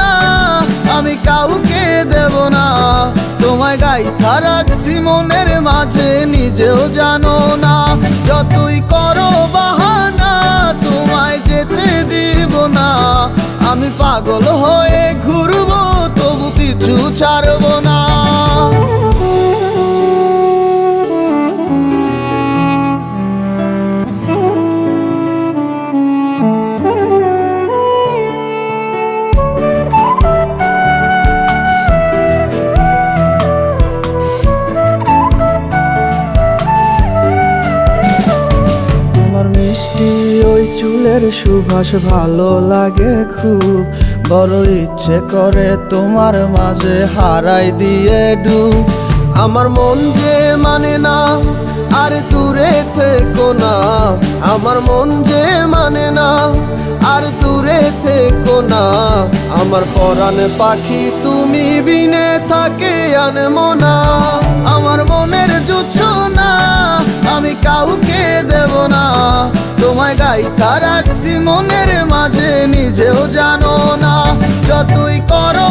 না, আমি কাউকে দেব না। তোমায় গাই রাখছি মনের মাঝে, নিজেও জানো না। যতই করো বাহানা, তোমায় যেতে দিব না। আমি পাগল হয়ে ঘুরবো, তবু কিছু ছাড়বো সুবাস ভালো লাগে খুব। বড় ইচ্ছে করে তোমার মাঝে হারাই দিয়ে ডুব। আমার মন যে মানে না, আর দূরে থেকো না। আমার মন যে মানে না, আর দূরে থেকো না। আমার পরাণ পাখি তুমি বিনে থাকে আনমো না আমার মনের জুচ্ছ না আমি কাউকে দেব না। তোমায় তার মনের মাঝে নিজেও জানো না যতই করো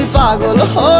আমি পাগল হয়ে